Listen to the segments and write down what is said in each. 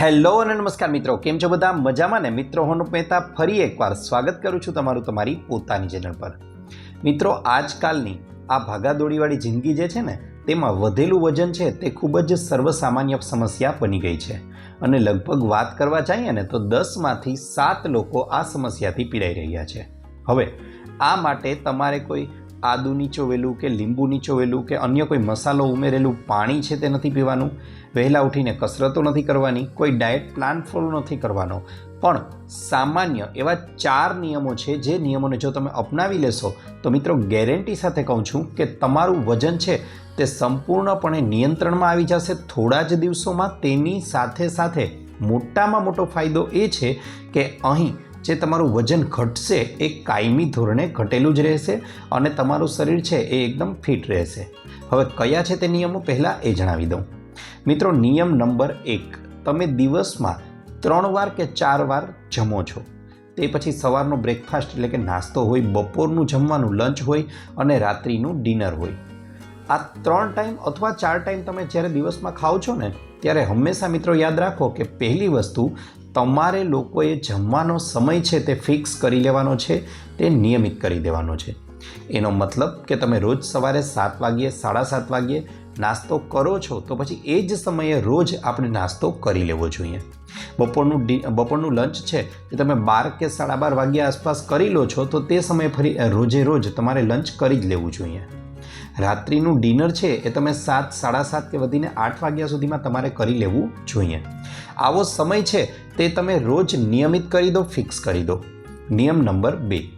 Hello અને નમસ્કાર મિત્રો, કેમ છો બધા? મજામાં ને? મિત્રો, હું મહેતા ફરી એકવાર સ્વાગત કરું છું તમારું તમારી પોતાની ચેનલ પર. મિત્રો, આજકાલની આ ભાગાદોડીવાળી જિંદગી જે છે ને, તેમાં વધેલું વજન છે તે ખૂબ જ સર્વસામાન્ય સમસ્યા બની ગઈ છે. અને લગભગ વાત કરવા જઈએ ને, તો દસમાંથી સાત લોકો આ સમસ્યાથી પીડાઈ રહ્યા છે. હવે, આ માટે તમારે કોઈ આદુ નીચોવેલું કે લીંબુ નીચોવેલું કે અન્ય કોઈ મસાલો ઉમેરેલું પાણી છે તે નથી પીવાનું, વહેલા ઉઠીને કસરતો નથી કરવાની, કોઈ ડાયટ પ્લાન ફોલો નથી કરવાનો. પણ સામાન્ય એવા ચાર નિયમો છે જે નિયમોને જો તમે અપનાવી લેશો, તો મિત્રો ગેરંટી સાથે કહું છું કે તમારું વજન છે તે સંપૂર્ણપણે નિયંત્રણમાં આવી જશે થોડા જ દિવસોમાં. તેની સાથે સાથે મોટામાં મોટો ફાયદો એ છે કે અહીં જે તમારું વજન ઘટશે એ કાયમી ધોરણે ઘટેલું જ રહેશે અને તમારું શરીર છે એ એકદમ ફિટ રહેશે. હવે કયા છે તે નિયમો પહેલાં એ જણાવી દઉં. મિત્રો, નિયમ નંબર એક, તમે દિવસમાં ત્રણ વાર કે ચાર વાર જમો છો. તે પછી સવારનો બ્રેકફાસ્ટ એટલે કે નાસ્તો હોય, બપોરનું જમવાનું લંચ હોય અને રાત્રિનું ડિનર હોય. આ ત્રણ ટાઈમ અથવા ચાર ટાઈમ તમે જ્યારે દિવસમાં ખાઓ છો ને, ત્યારે હંમેશા મિત્રો યાદ રાખો કે પહેલી વસ્તુ તમારે લોકોએ જમવાનો સમય છે તે ફિક્સ કરી લેવાનો છે, તે નિયમિત કરી દેવાનો છે. એનો મતલબ કે તમે રોજ સવારે સાત વાગ્યે, સાડા સાત વાગ્યે નાસ્તો કરો છો, તો પછી એ જ સમયે રોજ આપણે નાસ્તો કરી લેવો જોઈએ. બપોરનું બપોરનું લંચ છે એ તમે બાર કે સાડા બાર વાગ્યા આસપાસ કરી લો છો, તો તે સમયે ફરી રોજે રોજ તમારે લંચ કરી જ લેવું જોઈએ. રાત્રિનું ડિનર છે એ તમે સાત, સાડા સાત કે વધીને આઠ વાગ્યા સુધીમાં તમારે કરી લેવું જોઈએ. આવો સમય છે તે તમે રોજ નિયમિત કરી દો, ફિક્સ કરી દો. નિયમ નંબર બે.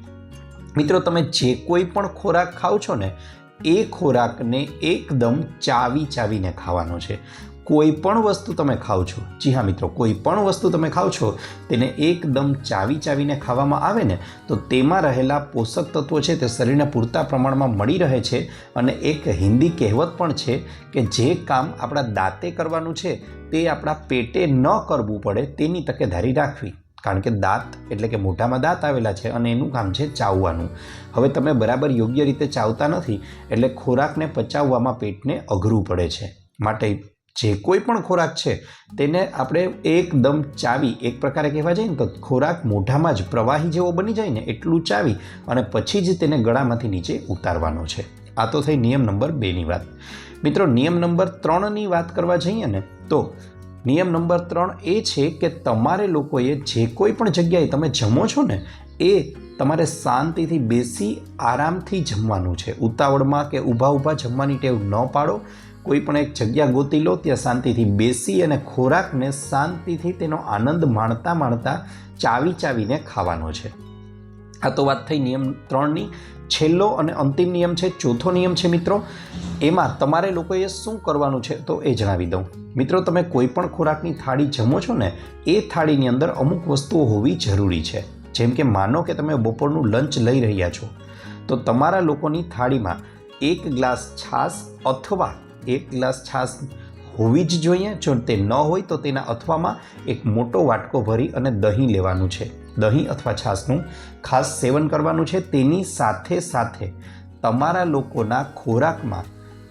મિત્રો, તમે જે કોઈ પણ ખોરાક ખાઓ છો ને, એ ખોરાકને એકદમ ચાવી ચાવીને ખાવાનો છે. કોઈ પણ વસ્તુ તમે ખાઓ છો, જી હા મિત્રો કોઈ પણ વસ્તુ તમે ખાઓ છો, તેને એકદમ ચાવી ચાવીને ખાવામાં આવે ને, તો તેમાં રહેલા પોષક તત્વો છે તે શરીરને પૂરતા પ્રમાણમાં મળી રહે છે અને એક હિન્દી કહેવત પણ છે કે જે કામ આપણા દાંતે કરવાનું છે, તે આપણા પેટે ન કરવું પડે તેની તકેદારી રાખવી. કારણ કે દાંત એટલે કે મોઢામાં દાંત આવેલા છે અને એનું કામ છે ચાવવાનું. હવે તમે બરાબર યોગ્ય રીતે ચાવતા નથી, એટલે ખોરાકને પચાવવામાં પેટને અઘરું પડે છે. માટે જે કોઈ પણ ખોરાક છે, તેને આપણે એકદમ ચાવી, એક પ્રકારે કહેવા જઈએ ને તો ખોરાક મોઢામાં જ પ્રવાહી જેવો બની જાય ને એટલું ચાવી અને પછી જ તેને ગળામાંથી નીચે ઉતારવાનો છે. આ તો થઈ નિયમ નંબર બેની વાત. મિત્રો, નિયમ નંબર ત્રણની વાત કરવા જઈએ ને તો નિયમ નંબર ત્રણ એ છે કે તમારે લોકોએ જે કોઈ પણ જગ્યાએ તમે જમો છો ને, એ તમારે શાંતિથી બેસી આરામથી જમવાનું છે. ઉતાવળમાં કે ઊભા ઊભા જમવાની ટેવ ન પાડો. કોઈ પણ એક જગ્યા ગોતી લો, ત્યાં શાંતિથી બેસી અને ખોરાકને શાંતિથી તેનો આનંદ માણતા માણતા ચાવી ચાવીને ખાવાનો છે. આ તો વાત થઈ નિયમ ત્રણની. છેલ્લો અને અંતિમ નિયમ છે, ચોથો નિયમ છે મિત્રો. એમાં તમારે લોકોએ શું કરવાનું છે તો એ જણાવી દઉં. મિત્રો, તમે કોઈ પણ ખોરાકની થાળી જમો છો ને, એ થાળીની અંદર અમુક વસ્તુઓ હોવી જરૂરી છે. જેમ કે માનો કે તમે બપોરનું લંચ લઈ રહ્યા છો. તો તમારા લોકોની થાળીમાં એક ગ્લાસ છાશ અથવા એક ગ્લાસ છાશ હોવી જ જોઈએ. જો તે ન હોય તો તેના અથવામાં એક મોટો વાટકો ભરી અને દહીં લેવાનું છે. દહીં અથવા છાશનું ખાસ સેવન કરવાનું છે. તેની સાથે સાથે તમારા લોકોના ખોરાકમાં,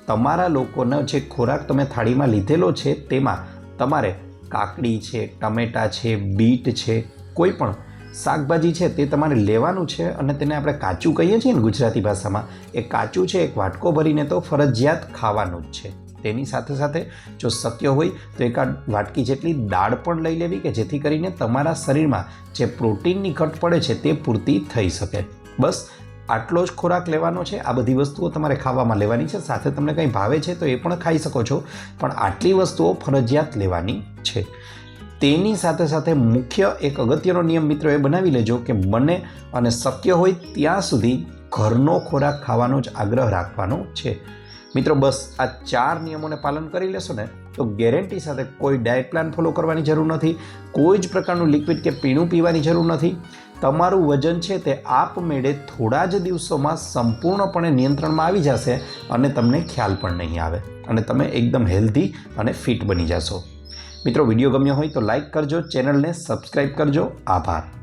તમારા લોકોનો જે ખોરાક તમે થાળીમાં લીધેલો છે, તેમાં તમારે કાકડી છે, ટમેટાં છે, બીટ છે, કોઈ પણ શાકભાજી છે તે તમારે લેવાનું છે અને તેને આપણે કાચું કહીએ છીએ ને ગુજરાતી ભાષામાં, એ કાચું છે, એક વાટકો ભરીને તો ફરજિયાત ખાવાનું જ છે. તેની સાથે સાથે જો શક્ય હોય તો એકાદ વાટકી જેટલી દાળ પણ લઈ લેવી કે જેથી કરીને તમારા શરીરમાં જે પ્રોટીનની ઘટ પડે છે તે પૂરતી થઈ શકે. બસ, આટલો જ ખોરાક લેવાનો છે. આ બધી વસ્તુઓ તમારે ખાવામાં લેવાની છે. સાથે તમને કંઈ ભાવે છે તો એ પણ ખાઈ શકો છો. પણ આટલી વસ્તુઓ ફરજિયાત લેવાની છે. તેની સાથે સાથે મુખ્ય એક અગત્યનો નિયમ મિત્રો એ બનાવી લેજો કે બને અને શક્ય હોય ત્યાં સુધી ઘરનો ખોરાક ખાવાનો જ આગ્રહ રાખવાનો છે. મિત્રો, બસ આ ચાર નિયમોને પાલન કરી લેશો ને, તો ગેરંટી સાથે કોઈ ડાયટ પ્લાન ફોલો કરવાની જરૂર નથી, કોઈ જ પ્રકારનું લિક્વિડ કે પીણું પીવાની જરૂર નથી. તમારું વજન છે તે આપમેળે થોડા જ દિવસોમાં સંપૂર્ણપણે નિયંત્રણમાં આવી જશે અને તમને ખ્યાલ પણ નહીં આવે અને તમે એકદમ હેલ્ધી અને ફિટ બની જશો. મિત્રો વીડિયો ગમ્યો હોય તો લાઈક કરજો ચેનલને સબસ્ક્રાઈબ કરજો. આભાર.